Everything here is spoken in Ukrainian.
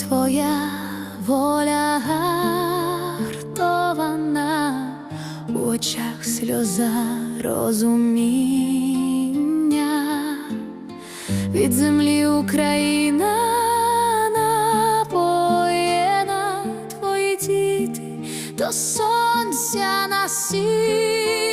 твоя воля гартована, в очах сльоза розуміння, від землі Україна напоєна, твої діти до сонця насіння.